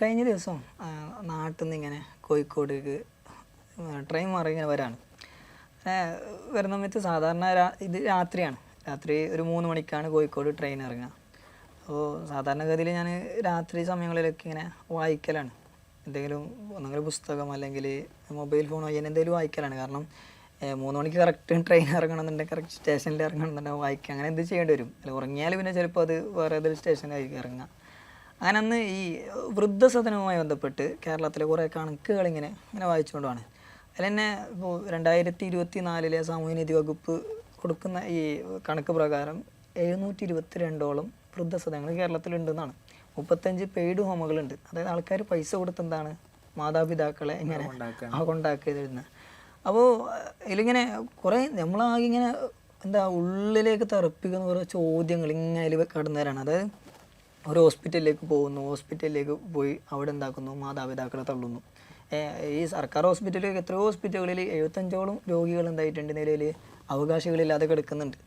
കഴിഞ്ഞ ദിവസം നാട്ടിൽ നിന്ന് ഇങ്ങനെ കോഴിക്കോടേക്ക് ട്രെയിൻ മാറി ഇങ്ങനെ വരാണ്. അങ്ങനെ വരുന്ന സമയത്ത് സാധാരണ ഇത് രാത്രിയാണ്. രാത്രി ഒരു മൂന്ന് മണിക്കാണ് കോഴിക്കോട് ട്രെയിൻ ഇറങ്ങുക. അപ്പോൾ സാധാരണഗതിയിൽ ഞാൻ രാത്രി സമയങ്ങളിലൊക്കെ ഇങ്ങനെ വായിക്കലാണ്. എന്തെങ്കിലും ഒന്നെങ്കിലും പുസ്തകം അല്ലെങ്കിൽ മൊബൈൽ ഫോൺ വഴി എന്തെങ്കിലും വായിക്കലാണ്. കാരണം മൂന്ന് മണിക്ക് കറക്റ്റ് ട്രെയിൻ ഇറങ്ങണമെന്നുണ്ടെങ്കിൽ കറക്റ്റ് സ്റ്റേഷനിൽ ഇറങ്ങണമെന്നുണ്ടെങ്കിൽ വായിക്കുക. അങ്ങനെ എന്ത് ചെയ്യേണ്ടി വരും? അല്ല ഉറങ്ങിയാൽ പിന്നെ ചിലപ്പോൾ അത് വേറെ ഏതെങ്കിലും സ്റ്റേഷനിലായിരിക്കും ഇറങ്ങുക. അങ്ങനെ അന്ന് ഈ വൃദ്ധസദനവുമായി ബന്ധപ്പെട്ട് കേരളത്തിലെ കുറേ കണക്കുകൾ ഇങ്ങനെ വായിച്ചുകൊണ്ടാണ് അതിൽ തന്നെ ഇപ്പോൾ രണ്ടായിരത്തി ഇരുപത്തി നാലിലെ സാമൂഹ്യനീതി വകുപ്പ് കൊടുക്കുന്ന ഈ കണക്ക് പ്രകാരം എഴുന്നൂറ്റി ഇരുപത്തി രണ്ടോളം വൃദ്ധസദനങ്ങൾ കേരളത്തിലുണ്ടെന്നാണ്. മുപ്പത്തഞ്ച് പെയ്ഡ് ഹോമുകളുണ്ട്. അതായത് ആൾക്കാർ പൈസ കൊടുത്ത് എന്താണ് മാതാപിതാക്കളെ ഇങ്ങനെ ആ കൊണ്ടാക്കിയിരുന്നത് അപ്പോൾ ഇതിലിങ്ങനെ കുറേ നമ്മളാകെ ഇങ്ങനെ എന്താ ഉള്ളിലേക്ക് തെറപ്പിക്കുന്ന കുറേ ചോദ്യങ്ങൾ ഇങ്ങനെ അതിൽ കടന്നു തരാണ് അതായത് ഒരു ഹോസ്പിറ്റലിലേക്ക് പോകുന്നു ഹോസ്പിറ്റലിലേക്ക് പോയി അവിടെ എന്താക്കുന്നു മാതാപിതാക്കളെ തള്ളുന്നു. ഈ സർക്കാർ ഹോസ്പിറ്റലിൽ എത്രയോ ഹോസ്പിറ്റലുകളിൽ എഴുപത്തഞ്ചോളം രോഗികൾ എന്തായിട്ടുണ്ട് നിലയിൽ അവകാശികളില്ലാതെ കിടക്കുന്നുണ്ട്.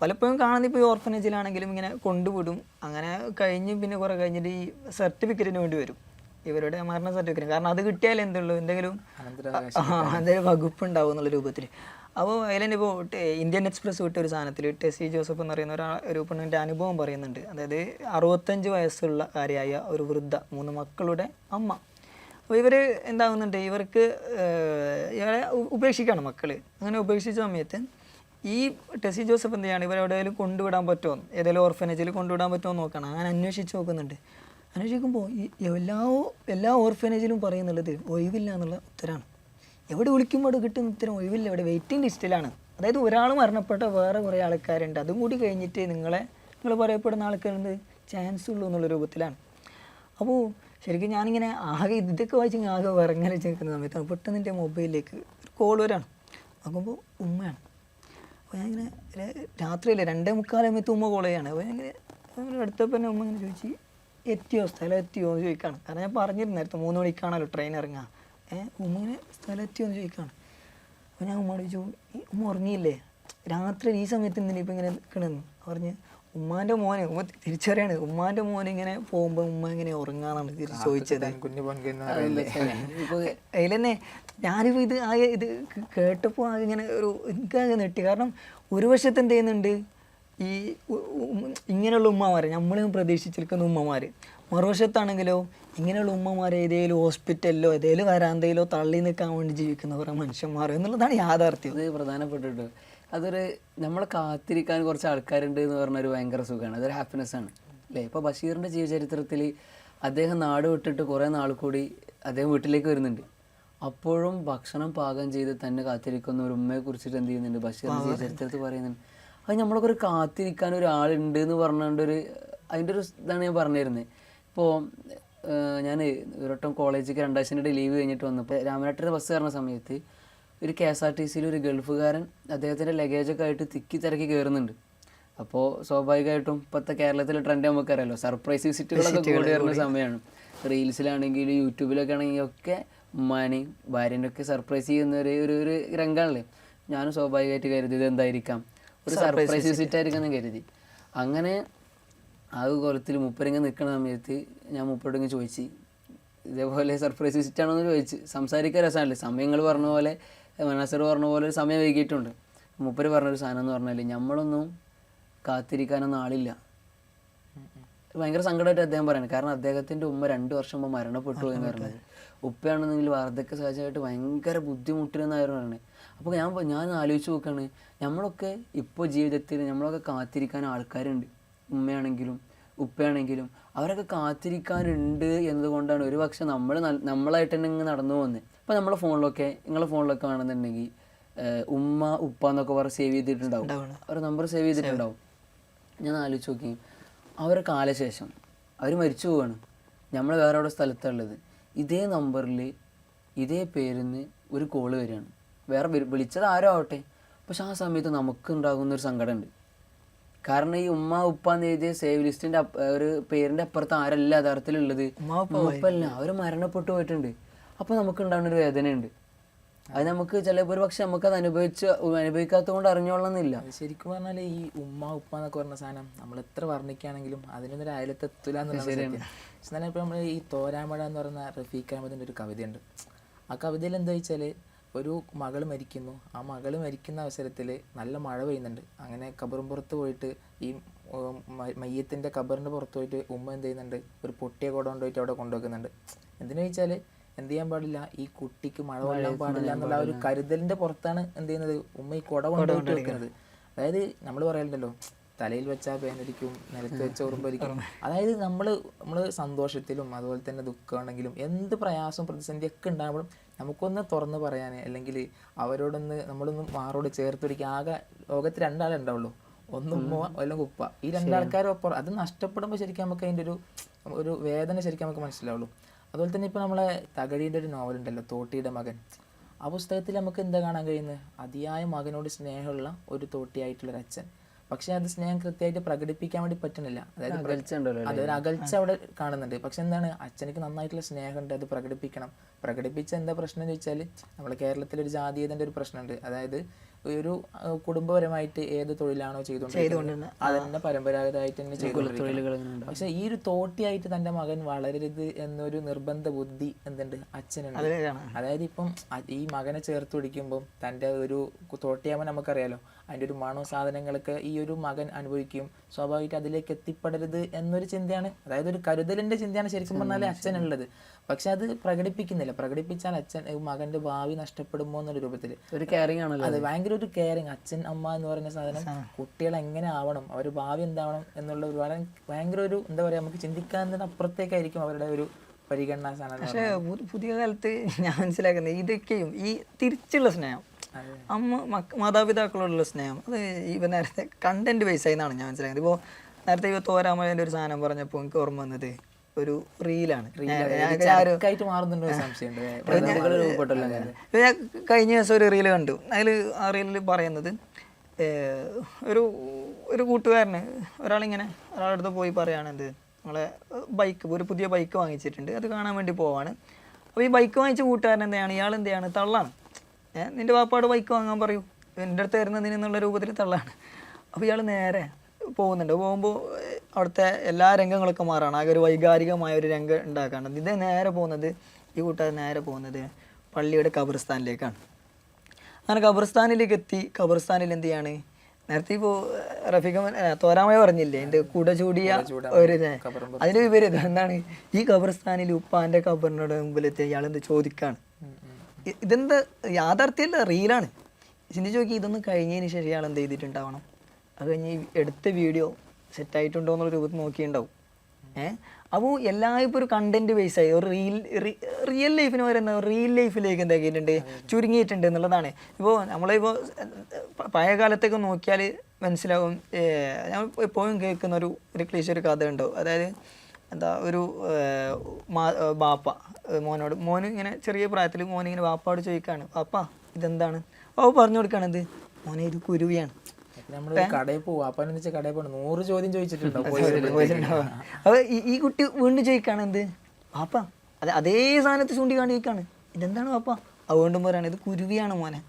പലപ്പോഴും കാണുന്ന ഇപ്പോൾ ഈ ഓർഫനേജിലാണെങ്കിലും ഇങ്ങനെ കൊണ്ടുവിടും. അങ്ങനെ കഴിഞ്ഞ് പിന്നെ കുറേ കഴിഞ്ഞിട്ട് ഈ സർട്ടിഫിക്കറ്റിന് വേണ്ടി വരും. ഇവരുടെ മരണ സർട്ടിഫിക്കറ്റ് കാരണം അത് കിട്ടിയാൽ എന്തുള്ളൂ? എന്തെങ്കിലും എന്തെങ്കിലും വകുപ്പ് ഉണ്ടാവും എന്നുള്ള രൂപത്തിൽ. അപ്പോൾ അതിലിപ്പോൾ ഇന്ത്യൻ എക്സ്പ്രസ് വിട്ട ഒരു സാധനത്തിൽ ടെസി ജോസഫ് എന്ന് പറയുന്ന ഒരാ ഒരു പെണ്ണിന്റെ അനുഭവം പറയുന്നുണ്ട്. അതായത് അറുപത്തഞ്ച് വയസ്സുള്ള കാര്യമായ ഒരു വൃദ്ധ മൂന്ന് മക്കളുടെ അമ്മ. അപ്പോൾ ഇവർ എന്താകുന്നുണ്ട്? ഇവർക്ക് ഇയാളെ ഉപേക്ഷിക്കുകയാണ് മക്കൾ അങ്ങനെ ഉപേക്ഷിച്ച സമയത്ത് ഈ ടെസി ജോസഫ് എന്ത് ചെയ്യാണ്? ഇവരെവിടെയെങ്കിലും കൊണ്ടുവിടാൻ പറ്റുമോ? ഏതെങ്കിലും ഓർഫനേജിൽ കൊണ്ടുവിടാൻ പറ്റുമോ നോക്കണം. അങ്ങനെ അന്വേഷിച്ച് നോക്കുന്നുണ്ട്. അന്വേഷിക്കുമ്പോൾ എല്ലാ എല്ലാ ഓർഫനേജിലും പറയുന്നുള്ളത് ഒഴിവില്ല എന്നുള്ള ഉത്തരമാണ് എവിടെ വിളിക്കുമ്പോൾ കിട്ടുന്ന ഇത്തരം ഒഴിവില്ല. ഇവിടെ വെയിറ്റിംഗ് ലിസ്റ്റിലാണ് അതായത് ഒരാൾ മരണപ്പെട്ട വേറെ കുറേ ആൾക്കാരുണ്ട്. അതും കൂടി കഴിഞ്ഞിട്ട് നിങ്ങളെ നിങ്ങൾ പറയപ്പെടുന്ന ആൾക്കാരുണ്ട്. ചാൻസ് ഉള്ളൂ എന്നുള്ള രൂപത്തിലാണ്. അപ്പോൾ ശരിക്കും ഞാനിങ്ങനെ ആകെ ഇതൊക്കെ വായിച്ച് ആകെ വിറങ്ങലിച്ച് നിൽക്കുന്ന സമയത്താണ് പെട്ടെന്ന് എന്റെ മൊബൈലിലേക്ക് കോൾ വരാണ്. നോക്കുമ്പോൾ ഉമ്മയാണ്. അപ്പോൾ ഞാനിങ്ങനെ രാത്രിയില്ല രണ്ടേ രണ്ടേ സമയത്ത് ഉമ്മ കോൾ ചെയ്യാണ്. അപ്പോൾ ഞാനിങ്ങനെ അടുത്തപ്പോൾ തന്നെ ഉമ്മ ഇങ്ങനെ ചോദിച്ച് എത്തിയോ? സ്ഥലം എത്തിയോ? എന്ന് ചോദിക്കുകയാണ് കാരണം ഞാൻ പറഞ്ഞിരുന്നായിരുന്നു മൂന്ന് മണിക്കാണല്ലോ ട്രെയിൻ ഇറങ്ങുക ഏഹ് ഉമ്മനെ സ്ഥലത്തി സ്ഥലം എത്തിയോ ചോദിക്കുകയാണ് അപ്പോൾ ഞാൻ ഉമ്മയോട് ചോദിച്ചു "ഈ ഉമ്മ ഉറങ്ങിയില്ലേ? രാത്രി ഈ സമയത്ത് എന്തിനാ ഇപ്പം ഇങ്ങനെ നിൽക്കണമെന്ന് പറഞ്ഞ് ഉമ്മാന്റെ മോനെ ഉമ്മ തിരിച്ചറിയാണ്. ഉമ്മാന്റെ മോനെ ഇങ്ങനെ പോകുമ്പോൾ ഉമ്മ ഇങ്ങനെ ഉറങ്ങാന്നാണ് തിരിച്ച് ചോദിച്ചത്. അതിലെന്നെ ഞാനിപ്പോൾ ഇത് ആകെ ഇത് കേട്ടപ്പോൾ ആകെ ഇങ്ങനെ ഒരു എനിക്കാകെ നെട്ടി കാരണം ഒരു വശത്ത് എന്ത് ചെയ്യുന്നുണ്ട്? ഈ ഇങ്ങനെയുള്ള ഉമ്മമാരെ നമ്മളും പ്രതീക്ഷിച്ചിരിക്കുന്ന ഉമ്മമാർ മറുവശത്താണെങ്കിലോ ഇങ്ങനെയുള്ള ഉമ്മമാരെ ഏതെങ്കിലും ഹോസ്പിറ്റലിലോ ഏതെങ്കിലും വരാന്തയിലോ തള്ളി നിൽക്കാൻ വേണ്ടി ജീവിക്കുന്ന കുറേ മനുഷ്യന്മാർ എന്നുള്ളതാണ് യാഥാർത്ഥ്യം. അത് പ്രധാനപ്പെട്ടിട്ട് അതൊരു നമ്മളെ കാത്തിരിക്കാൻ കുറച്ച് ആൾക്കാരുണ്ട് എന്ന് പറഞ്ഞ ഒരു ഭയങ്കര സുഖമാണ്. അതൊരു ഹാപ്പിനെസ് ആണ്. അല്ലേ? ഇപ്പോൾ ബഷീറിന്റെ ജീവചരിത്രത്തിൽ അദ്ദേഹം നാട് വിട്ടിട്ട് കുറേ നാൾ കൂടി അദ്ദേഹം വീട്ടിലേക്ക് വരുന്നുണ്ട്. അപ്പോഴും ഭക്ഷണം പാകം ചെയ്ത് തന്നെ കാത്തിരിക്കുന്ന ഒരു ഉമ്മയെ കുറിച്ചിട്ട് എന്ത് ചെയ്യുന്നുണ്ട് ബഷീറിന്റെ ജീവചരിത്രത്തിൽ പറയുന്നുണ്ട്. അത് നമ്മളൊക്കെ ഒരു കാത്തിരിക്കാൻ ഒരാളുണ്ട് എന്ന് പറഞ്ഞുകൊണ്ട് ഒരു അതിന്റെ ഒരു ഇതാണ് ഞാൻ പറഞ്ഞിരുന്നത്. ഇപ്പോൾ ഞാൻ ഒരു വട്ടം കോളേജിലേക്ക് രണ്ടാഴ്ചയുടെ ലീവ് കഴിഞ്ഞിട്ട് വന്നപ്പോൾ രാമനാട്ടിന്റെ ബസ് കയറുന്ന സമയത്ത് ഒരു കെ എസ് ആർ ടി സിയിൽ ഒരു ഗൾഫുകാരൻ അദ്ദേഹത്തിന്റെ ലഗേജൊക്കെ ആയിട്ട് തിക്കി തിരക്കി കയറുന്നുണ്ട്. അപ്പോൾ സ്വാഭാവികമായിട്ടും ഇപ്പോഴത്തെ കേരളത്തിലെ ട്രെൻഡ് നമുക്കറിയാലോ സർപ്രൈസ് വിസിറ്റുകളൊക്കെ കൂടി വരുന്ന സമയമാണ് റീൽസിലാണെങ്കിലും യൂട്യൂബിലൊക്കെ ആണെങ്കിൽ ഒക്കെ ഉമ്മാനെയും ഭാര്യന്റെ ഒക്കെ സർപ്രൈസ് ചെയ്യുന്ന ഒരു ഒരു ഒരു രംഗമാണല്ലേ ഞാനും സ്വാഭാവികമായിട്ട് കരുതി ഇത് എന്തായിരിക്കാം? ഒരു സർപ്രൈസ് വിസിറ്റ് ആയിരിക്കും എന്ന് കരുതി. അങ്ങനെ ആ കൊലത്തിൽ മുപ്പരിങ്ങ് നിൽക്കുന്ന സമയത്ത് ഞാൻ മുപ്പരോടിങ്ങ് ചോദിച്ചു ഇതേപോലെ സർപ്രൈസ് വിസിറ്റ് ആണോ എന്ന് ചോദിച്ച്. സംസാരിക്കാൻ രസമല്ലേ സമയങ്ങൾ പറഞ്ഞ പോലെ മനസ്സർ പറഞ്ഞ പോലെ ഒരു സമയം വൈകിയിട്ടുണ്ട്. മുപ്പര് പറഞ്ഞൊരു സാധനം എന്ന് പറഞ്ഞാൽ നമ്മളൊന്നും കാത്തിരിക്കാനൊന്നും ആളില്ല. ഭയങ്കര സങ്കടമായിട്ട് അദ്ദേഹം പറയുന്നത് കാരണം അദ്ദേഹത്തിന്റെ ഉമ്മ രണ്ട് വർഷം മുമ്പ് മരണപ്പെട്ടു എന്ന് പറഞ്ഞത്. ഉപ്പയാണെന്നെങ്കിൽ വാർദ്ധക്യ സഹജമായിട്ട് ഭയങ്കര ബുദ്ധിമുട്ടിലെന്നായിരുന്നു പറയുന്നത് അപ്പോൾ ഞാൻ ഞാൻ ആലോചിച്ച് നോക്കുകയാണ് നമ്മളൊക്കെ ഇപ്പോൾ ജീവിതത്തിൽ നമ്മളൊക്കെ കാത്തിരിക്കാൻ ആൾക്കാരുണ്ട്. ഉമ്മയാണെങ്കിലും ഉപ്പയാണെങ്കിലും അവരൊക്കെ കാത്തിരിക്കാനുണ്ട് എന്നതുകൊണ്ടാണ് ഒരു പക്ഷെ നമ്മൾ നമ്മളായിട്ട് തന്നെ ഇങ്ങ് നടന്നു പോകുന്നത്. ഇപ്പോൾ നമ്മളെ ഫോണിലൊക്കെ നിങ്ങളെ ഫോണിലൊക്കെ ആണെന്നുണ്ടെങ്കിൽ ഉമ്മ ഉപ്പ എന്നൊക്കെ പറഞ്ഞ് സേവ് ചെയ്തിട്ടുണ്ടാവും. അവരുടെ നമ്പർ സേവ് ചെയ്തിട്ടുണ്ടാവും. ഞാൻ ആലോചിച്ച് നോക്കി അവരെ കാലശേഷം അവർ മരിച്ചു പോവാണ്. നമ്മൾ വേറെ അവിടെ സ്ഥലത്തുള്ളത് ഇതേ നമ്പറിൽ ഇതേ പേരിൽ നിന്ന് ഒരു കോൾ വരികയാണ്. വേറെ വിളി- വിളിച്ചത് ആരോ ആവട്ടെ. പക്ഷെ ആ സമയത്ത് നമുക്ക് ഉണ്ടാകുന്ന ഒരു സങ്കടമുണ്ട്. കാരണം ഈ ഉമ്മ ഉപ്പ എന്ന് എഴുതിയ സേവ് ലിസ്റ്റിന്റെ ഒരു പേരിന്റെ അപ്പുറത്ത് ആരല്ല യഥാർത്ഥത്തിലുള്ളത്. ഉപ്പല്ല അവർ മരണപ്പെട്ടു പോയിട്ടുണ്ട്. അപ്പൊ നമുക്ക് ഉണ്ടാവുന്ന ഒരു വേദനയുണ്ട്. അത് നമുക്ക് ചിലപ്പോൾ ഒരു പക്ഷെ നമുക്ക് അത് അനുഭവിച്ച് അനുഭവിക്കാത്തത് കൊണ്ട് ശരിക്കും പറഞ്ഞാൽ ഈ ഉമ്മ ഉപ്പ എന്നൊക്കെ പറഞ്ഞ സാധനം നമ്മൾ എത്ര വർണിക്കുകയാണെങ്കിലും അതിനൊന്നും ഒരു അയലത്തെത്തൂല എന്നുള്ള സത്യം. പക്ഷെ എന്നാൽ ഇപ്പോൾ നമ്മൾ ഈ തോരാമഴ എന്ന് പറയുന്ന റഫീഖ് അഹമ്മദിന്റെ ഒരു കവിതയുണ്ട്. ആ കവിതയിൽ എന്താ വെച്ചാൽ ഒരു മകൾ മരിക്കുന്നു. ആ മകൾ മരിക്കുന്ന അവസരത്തിൽ നല്ല മഴ പെയ്യുന്നുണ്ട്. അങ്ങനെ കബറും പുറത്ത് പോയിട്ട് ഈ മയ്യത്തിന്റെ കബറിന്റെ പുറത്ത് പോയിട്ട് ഉമ്മ എന്ത് ചെയ്യുന്നുണ്ട്? ഒരു പൊട്ടിയ കൂടെ കൊണ്ടുപോയിട്ട് അവിടെ കൊണ്ടുവെക്കുന്നുണ്ട്. എന്തിനു ചോദിച്ചാൽ എന്ത് ചെയ്യാൻ പാടില്ല? ഈ കുട്ടിക്ക് മഴ കൊള്ളാൻ പാടില്ല എന്നുള്ള ഒരു കരുതലിന്റെ പുറത്താണ് എന്ത് ചെയ്യുന്നത്? ഉമ്മ ഈ കുട കൊണ്ടുപോയിട്ട് വെക്കുന്നത്. അതായത് നമ്മൾ പറയലുണ്ടല്ലോ തലയിൽ വെച്ചാൽ പേനരിക്കും നിലത്ത് വെച്ച ഉറുമ്പരിക്കും അതായത് നമ്മൾ നമ്മൾ സന്തോഷത്തിലും അതുപോലെ തന്നെ ദുഃഖമാണെങ്കിലും എന്ത് പ്രയാസവും പ്രതിസന്ധിയൊക്കെ ഉണ്ടാകുമ്പോഴും നമുക്കൊന്ന് തുറന്ന് പറയാൻ അല്ലെങ്കിൽ അവരോടൊന്ന് നമ്മളൊന്ന് മാറോട് ചേർത്ത് പിടിക്കുക ആകെ ലോകത്ത് രണ്ടാളേ ഉണ്ടാവുള്ളൂ. ഒന്ന് ഉമ്മ അല്ലെങ്കിൽ ഉപ്പ. ഈ രണ്ടാൾക്കാരും ഒപ്പം അത് നഷ്ടപ്പെടുമ്പോൾ ശരിക്കും നമുക്ക് അതിന്റെ ഒരു ഒരു വേദന ശരിക്കും നമുക്ക് മനസ്സിലാവുള്ളൂ. അതുപോലെ തന്നെ ഇപ്പോൾ നമ്മളെ തകഴിയുടെ ഒരു നോവൽ ഉണ്ടല്ലോ തോട്ടിയുടെ മകൻ. ആ പുസ്തകത്തിൽ നമുക്ക് എന്താ കാണാൻ കഴിയുന്നത്? അതിയായ മകനോട് സ്നേഹമുള്ള ഒരു തോട്ടിയായിട്ടുള്ളൊരു അച്ഛൻ പക്ഷെ അത് സ്നേഹം കൃത്യമായിട്ട് പ്രകടിപ്പിക്കാൻ വേണ്ടി പറ്റുന്നില്ല. അതായത് അതൊരു അകൽച്ച അവിടെ കാണുന്നുണ്ട്. പക്ഷെ എന്താണ് അച്ഛനക്ക് നന്നായിട്ടുള്ള സ്നേഹമുണ്ട് അത് പ്രകടിപ്പിക്കണം. പ്രകടിപ്പിച്ച എന്താ പ്രശ്നം എന്ന് വെച്ചാൽ നമ്മുടെ കേരളത്തിൽ ഒരു ജാതീയതന്റെ ഒരു പ്രശ്നമുണ്ട്. അതായത് ഒരു കുടുംബപരമായിട്ട് ഏത് തൊഴിലാണോ ചെയ്തുകൊണ്ടിരിക്കുന്നത് പരമ്പരാഗതമായിട്ട് തന്നെ ചെയ്തുകൊണ്ടിരിക്കുന്നത്. പക്ഷെ ഈ ഒരു തോട്ടിയായിട്ട് തന്റെ മകൻ വളരരുത് എന്നൊരു നിർബന്ധ ബുദ്ധി എന്തുണ്ട്? അച്ഛനുണ്ട്. അതായത് ഇപ്പം ഈ മകനെ ചേർത്ത് പിടിക്കുമ്പോൾ തന്റെ ഒരു തോട്ടിയാകുമ്പോൾ നമുക്കറിയാലോ അതിന്റെ ഒരു മണോ സാധനങ്ങളൊക്കെ ഈ ഒരു മകൻ അനുഭവിക്കും. സ്വാഭാവികമായിട്ട് അതിലേക്ക് എത്തിപ്പെടരുത് എന്നൊരു ചിന്തയാണ്. അതായത് ഒരു കരുതലിന്റെ ചിന്തയാണ് ശരിക്കും പറഞ്ഞാൽ അച്ഛനുള്ളത്. പക്ഷെ അത് പ്രകടിപ്പിക്കുന്നില്ല. പ്രകടിപ്പിച്ചാൽ അച്ഛൻ മകന്റെ ഭാവി നഷ്ടപ്പെടുമോ എന്നൊരു രൂപത്തിൽ. ഒരു കെയറിങ് ആണല്ലോ അത് ഭയങ്കര ഒരു കെയറിങ് അച്ഛൻ അമ്മ എന്ന് പറയുന്ന സാധനം കുട്ടികൾ എങ്ങനെ ആവണം? അവർ ഭാവി എന്താവണം എന്നുള്ള ഒരു ഭയങ്കര ഒരു എന്താ പറയുക നമുക്ക് ചിന്തിക്കാൻ അപ്പുറത്തേക്കായിരിക്കും അവരുടെ ഒരു പരിഗണന സാധനം പക്ഷേ പുതിയ കാലത്ത് ഞാൻ മനസ്സിലാക്കുന്നത് ഇതൊക്കെയും ഈ തിരിച്ചുള്ള സ്നേഹം. അമ്മ മക്ക മാതാപിതാക്കളോടുള്ള സ്നേഹം. അത് ഇവ നേരത്തെ കണ്ടന്റ് ബേസ് ആയിന്നാണ് ഞാൻ മനസ്സിലാക്കുന്നത്. ഇപ്പോൾ നേരത്തെ ഇവ തോരാമഴന്റെ ഒരു സാധനം പറഞ്ഞപ്പോൾ എനിക്ക് ഓർമ്മ വന്നത് ഒരു റീലാണ് കഴിഞ്ഞ ദിവസം ഒരു റീൽ കണ്ടു. അതിൽ ആ റീലിൽ പറയുന്നത് ഒരു ഒരു കൂട്ടുകാരന് ഒരാളിങ്ങനെ ഒരാളുടെ അടുത്ത് പോയി പറയുകയാണ് എന്ത് നമ്മളെ ബൈക്ക് ഒരു പുതിയ ബൈക്ക് വാങ്ങിച്ചിട്ടുണ്ട്. അത് കാണാൻ വേണ്ടി പോവാണ്. അപ്പോൾ ഈ ബൈക്ക് വാങ്ങിച്ച കൂട്ടുകാരൻ എന്തെയാണ്? ഇയാൾ എന്തെയാണ്? തള്ളാണ്. നിന്റെ വാപ്പാട് ബൈക്ക് വാങ്ങാൻ പറയൂ. എന്റെ അടുത്ത് തരുന്നതിന് എന്നുള്ള രൂപത്തിൽ തള്ളാണ്. അപ്പോൾ ഇയാൾ നേരെ പോകുന്നുണ്ട്. പോകുമ്പോൾ അവിടുത്തെ എല്ലാ രംഗങ്ങളൊക്കെ മാറാണ്. ആകെ ഒരു വൈകാരികമായ ഒരു രംഗം ഉണ്ടാക്കാണ്. ഇത് നേരെ പോകുന്നത് ഈ കൂട്ടുകാരൻ നേരെ പോകുന്നത് പള്ളിയുടെ ഖബർസ്ഥാനിലേക്കാണ്. അങ്ങനെ ഖബർസ്ഥാനിലേക്ക് എത്തി. ഖബർസ്ഥാനിൽ എന്ത് ചെയ്യാണ്? നേരത്തെ ഇപ്പോൾ റഫീഖ് തോരാമയ പറഞ്ഞില്ലേ? എന്റെ കൂടെ ചൂടിയ ഒരു. അതിന് വിപരീതം എന്താണ്? ഈ ഖബർസ്ഥാനിൽ ഉപ്പാന്റെ ഖബറിനോട് മുമ്പിലെത്തി ഇയാൾ എന്ത് ചോദിക്കാണ്? ഇതെന്താ യാഥാർത്ഥ്യമല്ല റീലാണ് ചിന്തിച്ച് നോക്കി ഇതൊന്നും കഴിഞ്ഞതിന് ശേഷം ഇയാൾ എന്ത് ചെയ്തിട്ടുണ്ടാവണം? അത് കഴിഞ്ഞ് എടുത്ത വീഡിയോ സെറ്റായിട്ടുണ്ടോ എന്നുള്ള രൂപത്തിൽ നോക്കിയിട്ടുണ്ടാവും. ഏഹ് അപ്പോൾ എല്ലായ്പ്പോഴും ഒരു കണ്ടന്റ് ബേസ് ആയി. ഒരു റീൽ റിയൽ ലൈഫിന് വരുന്ന റിയൽ ലൈഫിലേക്ക് എന്താക്കിയിട്ടുണ്ട് ചുരുങ്ങിയിട്ടുണ്ട് എന്നുള്ളതാണ്. ഇപ്പോൾ നമ്മളിപ്പോൾ പഴയ കാലത്തൊക്കെ നോക്കിയാൽ മനസ്സിലാവും. ഞാൻ എപ്പോഴും കേൾക്കുന്ന ഒരു ഒരു ക്ലീശ ഒരു കഥ ഉണ്ടാവും അതായത് എന്താ ഒരു ബാപ്പ മോനോട്. മോന് ഇങ്ങനെ ചെറിയ പ്രായത്തിൽ മോൻ ഇങ്ങനെ ബാപ്പയോട് ചോദിക്കാണ് ബാപ്പ ഇതെന്താണ്? ഓ പറഞ്ഞു കൊടുക്കാണ് ഇത്. മോനെ ഇത് കുരുവിയാണ്. നമ്മൾ കടയിൽ പോകും അപ്പനെ വെച്ചാൽ കടയിൽ പോകണം നൂറ് ചോദ്യം ചോദിച്ചിട്ടുണ്ടോ പോയി വരുമ്പോഴത്തേക്ക്? അപ്പൊ ഈ- കുട്ടി വീണ്ടും ചോദിക്കാണ് എന്ത്? പാപ്പ അതെ അതേ സാധനത്ത് ചൂണ്ടിക്കാണ്ട് ചോദിക്കാണ്. ഇതെന്താണ് പാപ്പ അത് വീണ്ടും പറയാണ് ഇത് കുരുവിയാണ് മോനെ.